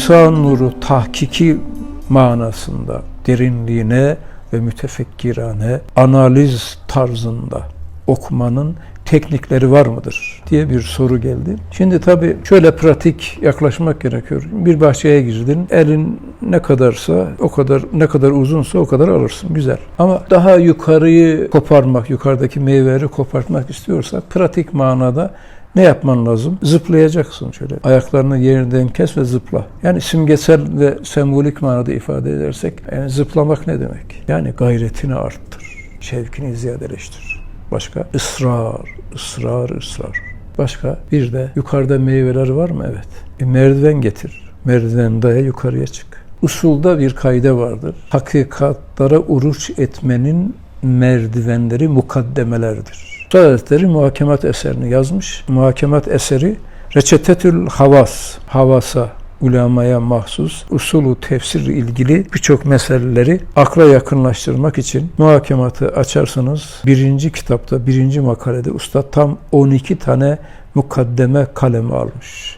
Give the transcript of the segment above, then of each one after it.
Risale-i Nur'u tahkiki manasında derinliğine ve mütefekkirane analiz tarzında okumanın teknikleri var mıdır diye bir soru geldi. Şimdi tabii şöyle pratik yaklaşmak gerekiyor. Bir bahçeye girdin, elin ne kadarsa o kadar ne kadar uzunsa o kadar alırsın. Güzel. Ama daha yukarıyı koparmak, yukarıdaki meyveleri kopartmak istiyorsak pratik manada ne yapman lazım? Zıplayacaksın şöyle. Ayaklarını yerinden kes ve zıpla. Yani simgesel ve sembolik manada ifade edersek yani zıplamak ne demek? Yani gayretini arttır. Şevkini ziyadeleştir. Başka? ısrar, ısrar, ısrar. Başka? Bir de yukarıda meyveler var mı? Evet. E, merdiven getir. Merdiven daya yukarıya çık. Usulda bir kaide vardır. Hakikatlara uruç etmenin merdivenleri mukaddemelerdir. Üstad Hazretleri muhakemat eserini yazmış. Muhakemat eseri Reçetetül Havas, havasa ulemaya mahsus usulü tefsir ilgili birçok meseleleri akla yakınlaştırmak için muhakematı açarsanız birinci kitapta, birinci makalede usta tam 12 tane mukaddeme kalemi almış.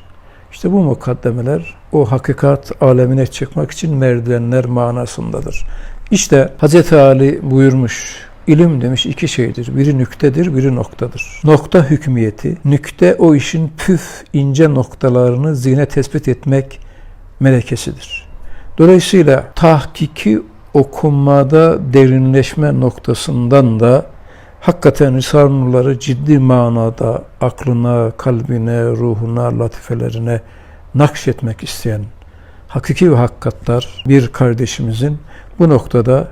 İşte bu mukaddemeler o hakikat alemine çıkmak için merdivenler manasındadır. İşte Hz. Ali buyurmuş, İlim demiş iki şeydir. Biri nüktedir, biri noktadır. Nokta hükmiyeti, nükte o işin püf ince noktalarını zihne tespit etmek melekesidir. Dolayısıyla tahkiki okumada derinleşme noktasından da hakikaten Risale-i Nur'ları ciddi manada aklına, kalbine, ruhuna, latifelerine nakşetmek isteyen hakiki ve hakikatlar bir kardeşimizin bu noktada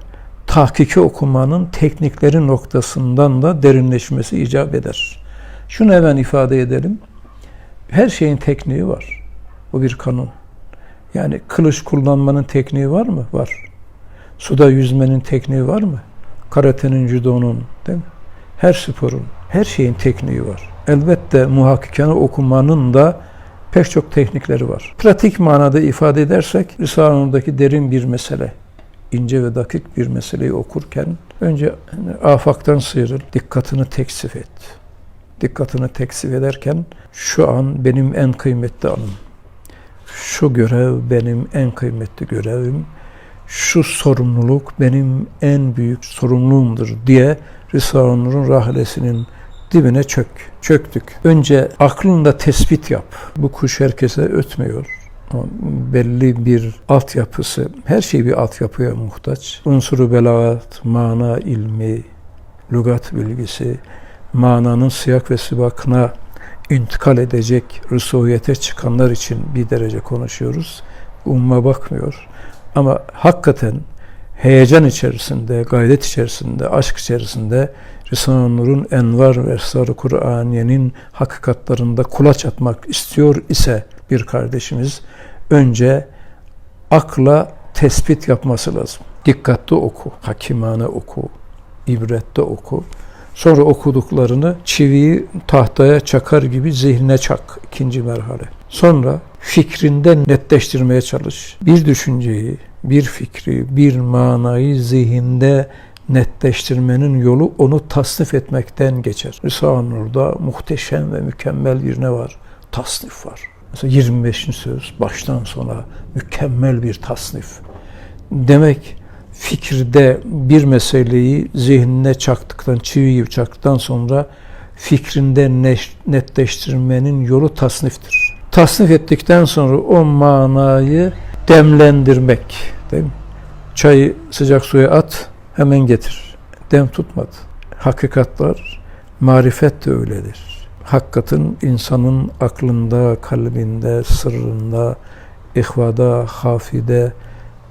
tahkiki okumanın teknikleri noktasından da derinleşmesi icap eder. Şunu hemen ifade edelim. Her şeyin tekniği var. Bu bir kanun. Yani kılıç kullanmanın tekniği var mı? Var. Suda yüzmenin tekniği var mı? Karatenin, judonun, değil mi? Her sporun, her şeyin tekniği var. Elbette muhakkikanı okumanın da pek çok teknikleri var. Pratik manada ifade edersek Risale-i derin bir mesele ince ve dakik bir meseleyi okurken önce afaktan sıyrıl, dikkatini teksif et. Dikkatini teksif ederken şu an benim en kıymetli anım. Şu görev benim en kıymetli görevim. Şu sorumluluk benim en büyük sorumluluğumdur diye Risale-i Nur'un rahlesinin dibine çök. Çöktük. Önce aklında tespit yap. Bu kuş herkese ötmüyor belli bir altyapısı, her şey bir altyapıya muhtaç. Unsuru belagat, mana ilmi, lügat bilgisi, mananın siyak ve sibakına intikal edecek rüsuyete çıkanlar için bir derece konuşuyoruz. Umma bakmıyor. Ama hakikaten heyecan içerisinde, gayret içerisinde, aşk içerisinde Risale-i Nur'un envar ve esrar-ı Kur'aniye'nin hakikatlarında kulaç atmak istiyor ise bir kardeşimiz önce akla tespit yapması lazım. Dikkatli oku, hakimane oku, ibretli oku. Sonra okuduklarını çiviyi tahtaya çakar gibi zihnine çak. ikinci merhale. Sonra fikrinde netleştirmeye çalış. Bir düşünceyi, bir fikri, bir manayı zihinde netleştirmenin yolu onu tasnif etmekten geçer. Risale-i Nur'da muhteşem ve mükemmel bir ne var? Tasnif var. Mesela 25. söz baştan sona mükemmel bir tasnif. Demek fikirde bir meseleyi zihnine çaktıktan, çivi gibi çaktıktan sonra fikrinde netleştirmenin yolu tasniftir. Tasnif ettikten sonra o manayı demlendirmek. Değil mi? Çayı sıcak suya at, hemen getir. Dem tutmadı. Hakikatlar, marifet de öyledir hakikatin insanın aklında, kalbinde, sırrında, ihvada, hafide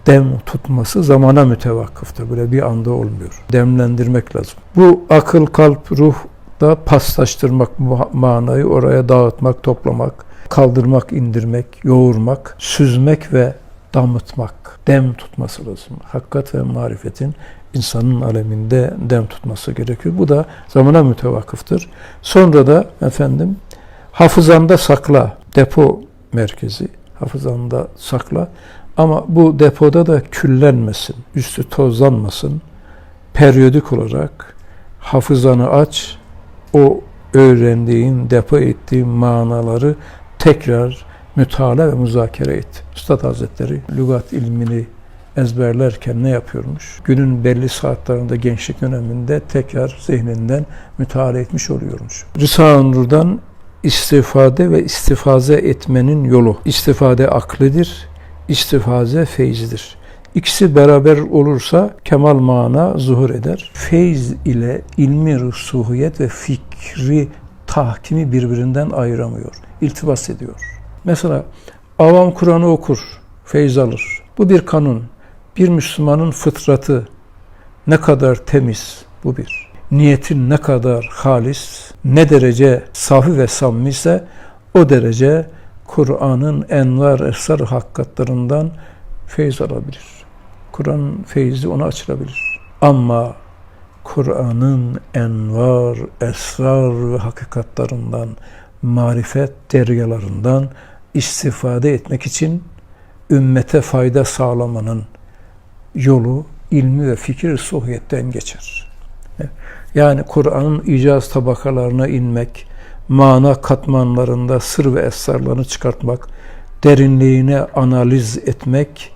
dem tutması zamana mütevakkıftır. Böyle bir anda olmuyor. Demlendirmek lazım. Bu akıl, kalp, ruh da paslaştırmak manayı oraya dağıtmak, toplamak, kaldırmak, indirmek, yoğurmak, süzmek ve damıtmak, dem tutması lazım. Hakikat ve marifetin insanın aleminde dem tutması gerekiyor. Bu da zamana mütevakıftır. Sonra da efendim hafızanda sakla, depo merkezi hafızanda sakla. Ama bu depoda da küllenmesin, üstü tozlanmasın. Periyodik olarak hafızanı aç, o öğrendiğin, depo ettiğin manaları tekrar müteala ve müzakere et. Üstad Hazretleri lügat ilmini ezberlerken ne yapıyormuş? Günün belli saatlerinde gençlik döneminde tekrar zihninden müteala etmiş oluyormuş. Risale-i Nur'dan istifade ve istifaze etmenin yolu. İstifade aklidir, istifaze feyizdir. İkisi beraber olursa kemal mana zuhur eder. Feyz ile ilmi rusuhiyet ve fikri tahkimi birbirinden ayıramıyor. İltibas ediyor. Mesela avam Kur'an'ı okur, feyz alır. Bu bir kanun. Bir Müslümanın fıtratı ne kadar temiz bu bir. Niyetin ne kadar halis, ne derece safi ve samimi ise o derece Kur'an'ın envar esrar hakikatlarından feyz alabilir. Kur'an feyzi ona açılabilir. Ama Kur'an'ın envar, esrar ve hakikatlarından, marifet deryalarından istifade etmek için ümmete fayda sağlamanın yolu ilmi ve fikir suhiyetten geçer. Yani Kur'an'ın icaz tabakalarına inmek, mana katmanlarında sır ve esrarlarını çıkartmak, derinliğine analiz etmek,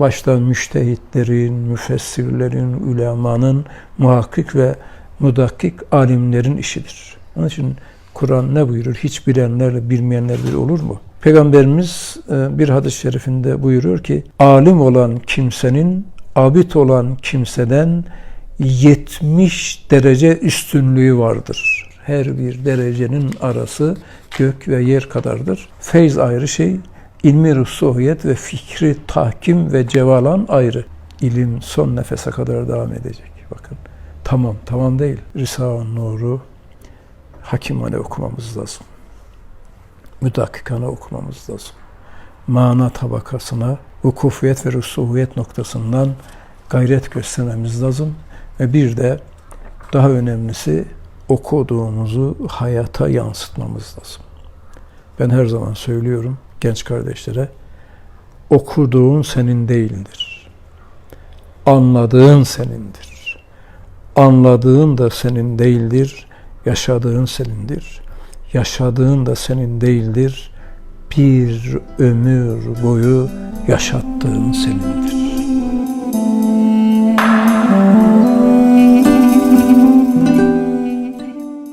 başta müştehitlerin, müfessirlerin, ulemanın, muhakkik ve mudakkik alimlerin işidir. Onun için Kur'an ne buyurur? Hiç bilenlerle bilmeyenler bir olur mu? Peygamberimiz e, bir hadis-i şerifinde buyuruyor ki, alim olan kimsenin abid olan kimseden 70 derece üstünlüğü vardır. Her bir derecenin arası gök ve yer kadardır. Feyz ayrı şey, ilmi rusuhiyet ve fikri tahkim ve cevalan ayrı. İlim son nefese kadar devam edecek. Bakın tamam, tamam değil. Risale-i Nur'u hakimane okumamız lazım. Müdakkikane okumamız lazım. Mana tabakasına, vukufiyet ve rusuhiyet noktasından gayret göstermemiz lazım. Ve bir de daha önemlisi okuduğumuzu hayata yansıtmamız lazım. Ben her zaman söylüyorum genç kardeşlere, okuduğun senin değildir. Anladığın senindir. Anladığın da senin değildir. Yaşadığın senindir. Yaşadığın da senin değildir. Bir ömür boyu yaşattığın senindir.